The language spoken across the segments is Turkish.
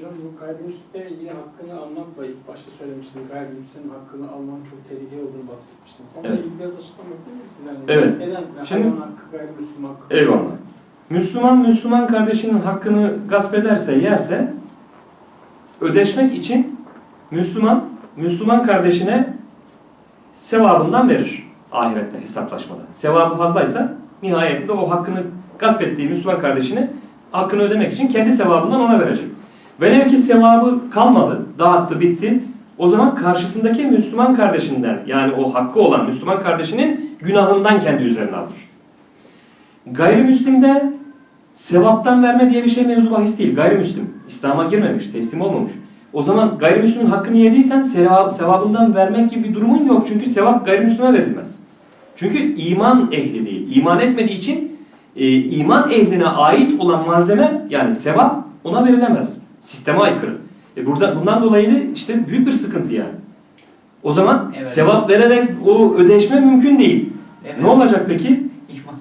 Hocam bu gayrimüslimle ilgili hakkını almakla ilk başta söylemiştiniz. Gayrimüslimin hakkını almanın çok tehlikeli olduğunu bahsetmiştiniz. Onunla Evet. ilgili biraz açıklama yapabilir misiniz? Yani Evet. Neden? Yani Şimdi- hakkı, gayrimüslim hakkı. Eyvallah. Müslüman, Müslüman kardeşinin hakkını gasp ederse, yerse ödeşmek için Müslüman, Müslüman kardeşine sevabından verir ahirette hesaplaşmada. Sevabı fazlaysa nihayetinde o hakkını gasp ettiği Müslüman kardeşini hakkını ödemek için kendi sevabından ona verecek. Velev ki sevabı kalmadı, dağıttı, bitti. O zaman karşısındaki Müslüman kardeşinden yani o hakkı olan Müslüman kardeşinin günahından kendi üzerine alır. Gayrimüslimde sevaptan verme diye bir şey mevzu bahis değil. Gayrimüslim. İslam'a girmemiş, teslim olmamış. O zaman gayrimüslimin hakkını yediysen sevap, sevabından vermek gibi bir durumun yok. Çünkü sevap gayrimüslime verilmez. Çünkü iman ehli değil. İman etmediği için e, iman ehline ait olan malzeme yani sevap ona verilemez. Sisteme aykırı. E burada bundan dolayı da işte büyük bir sıkıntı yani. O zaman Evet. sevap vererek o ödeşme mümkün değil. Evet. Ne olacak peki? İman.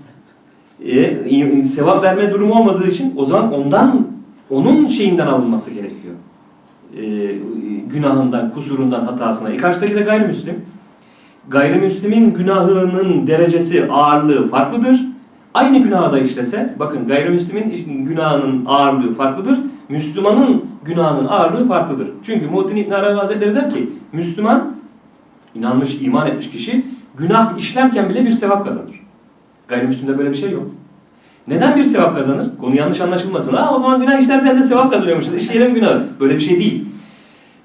E, sevap verme durumu olmadığı için o zaman ondan onun şeyinden alınması gerekiyor. E, günahından, kusurundan, hatasına. E karşıdaki de gayrimüslim. Gayrimüslimin günahının derecesi, ağırlığı farklıdır. Aynı günahı da işlese, bakın gayrimüslimin günahının ağırlığı farklıdır. Müslümanın günahının ağırlığı farklıdır. Çünkü Muhittin İbn Arabi Hazretleri der ki, Müslüman, inanmış, iman etmiş kişi, günah işlerken bile bir sevap kazanır. Gayrimüslimde böyle bir şey yok. Neden bir sevap kazanır? Konu yanlış anlaşılmasın. Ha o zaman günah işlersen de sevap kazanıyormuşuz. İşleyelim günahı. Böyle bir şey değil.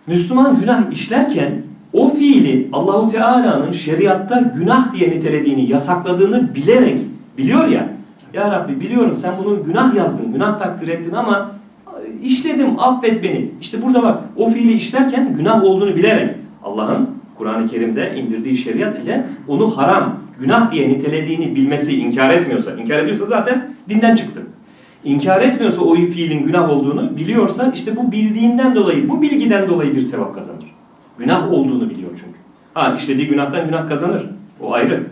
Müslüman günah işlerken o fiili Allahu Teala'nın şeriatta günah diye nitelediğini, yasakladığını bilerek biliyor ya. Ya Rabbi biliyorum sen bunu günah yazdın, günah takdir ettin ama işledim, affet beni. İşte burada bak o fiili işlerken günah olduğunu bilerek Allah'ın Kur'an-ı Kerim'de indirdiği şeriat ile onu haram, günah diye nitelediğini bilmesi, inkar etmiyorsa, inkar ediyorsa zaten dinden çıktı. İnkar etmiyorsa o fiilin günah olduğunu biliyorsa işte bu bildiğinden dolayı, bu bilgiden dolayı bir sevap kazanır. Günah olduğunu biliyor çünkü. Ha işlediği günahtan günah kazanır. O ayrı.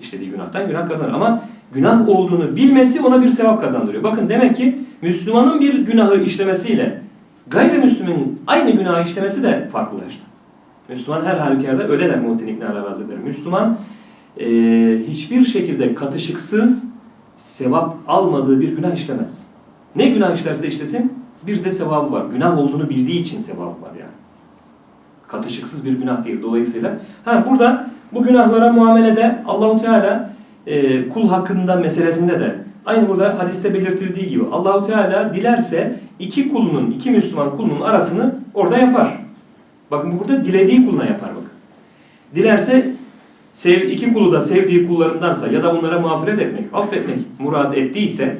İşlediği günahtan günah kazanır. Ama günah olduğunu bilmesi ona bir sevap kazandırıyor. Bakın demek ki Müslümanın bir günahı işlemesiyle gayrimüslimin aynı günahı işlemesi de farklılaştı. Müslüman her halükarda öyle der Muhittin İbn Arabi Hazretleri. Müslüman e, hiçbir şekilde katışıksız sevap almadığı bir günah işlemez. Ne günah işlerse işlesin bir de sevabı var. Günah olduğunu bildiği için sevabı var yani. Katışıksız bir günah değil. Dolayısıyla ha burada bu günahlara muamelede Allahu Teala e, kul hakkında meselesinde de aynı burada hadiste belirtildiği gibi Allahu Teala dilerse iki kulunun, iki Müslüman kulunun arasını orada yapar. Bakın burada dilediği kuluna yapar bakın. Dilerse sev, iki kulu da sevdiği kullarındansa ya da onlara mağfiret etmek, affetmek murad ettiyse,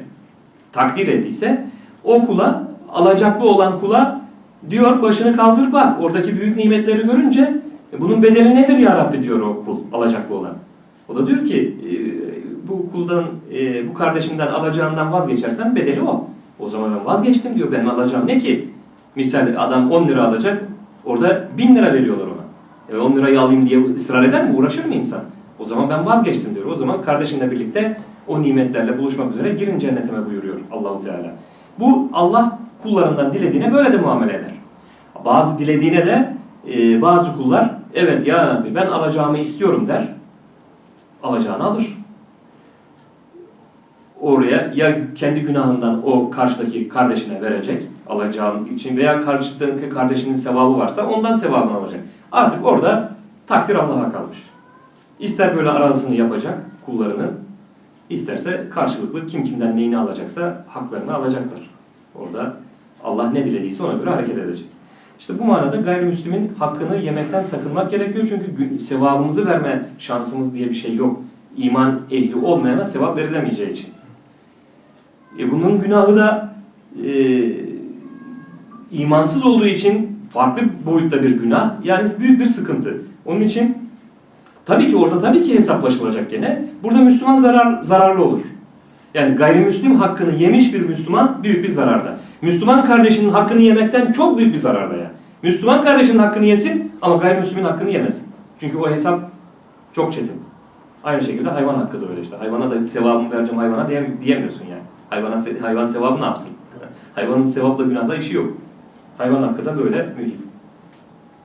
takdir ettiyse o kula, alacaklı olan kula diyor başını kaldır bak oradaki büyük nimetleri görünce "E, bunun bedeli nedir ya Rabbi diyor o kul, alacaklı olan. O da diyor ki "E, bu kuldan, e, bu kardeşinden alacağından vazgeçersen bedeli o. O zaman ben vazgeçtim diyor benim alacağım ne ki? Misal adam 10 lira alacak orada 1000 lira veriyorlar ona. E 10 lirayı alayım diye ısrar eder mi? Uğraşır mı insan? O zaman ben vazgeçtim diyor. O zaman kardeşinle birlikte o nimetlerle buluşmak üzere girin cennetime buyuruyor Allahu Teala. Bu Allah kullarından dilediğine böyle de muamele eder. Bazı dilediğine de e, bazı kullar evet ya Rabbi ben alacağımı istiyorum der. Alacağını alır. Oraya ya kendi günahından o karşıdaki kardeşine verecek alacağın için veya karşıdaki kardeşinin sevabı varsa ondan sevabını alacak. Artık orada takdir Allah'a kalmış. İster böyle arasını yapacak kullarını, isterse karşılıklı kim kimden neyini alacaksa haklarını alacaklar. Orada Allah ne dilediyse ona göre hareket edecek. İşte bu manada gayrimüslimin hakkını yemekten sakınmak gerekiyor. Çünkü sevabımızı verme şansımız diye bir şey yok. İman ehli olmayana sevap verilemeyeceği için. E bunun günahı da e, imansız olduğu için farklı boyutta bir günah. Yani büyük bir sıkıntı. Onun için tabii ki orada tabii ki hesaplaşılacak gene. Burada Müslüman zarar zararlı olur. Yani gayrimüslim hakkını yemiş bir Müslüman büyük bir zararda. Müslüman kardeşinin hakkını yemekten çok büyük bir zararda ya. Müslüman kardeşinin hakkını yesin ama gayrimüslimin hakkını yemesin. Çünkü o hesap çok çetin. Aynı şekilde hayvan hakkı da öyle işte. Hayvana da sevabımı vereceğim hayvana diyem- diyemiyorsun yani. Hayvana, hayvan sevabı ne yapsın? Hayvanın sevapla günahla işi yok. Hayvan hakkı da böyle mühim.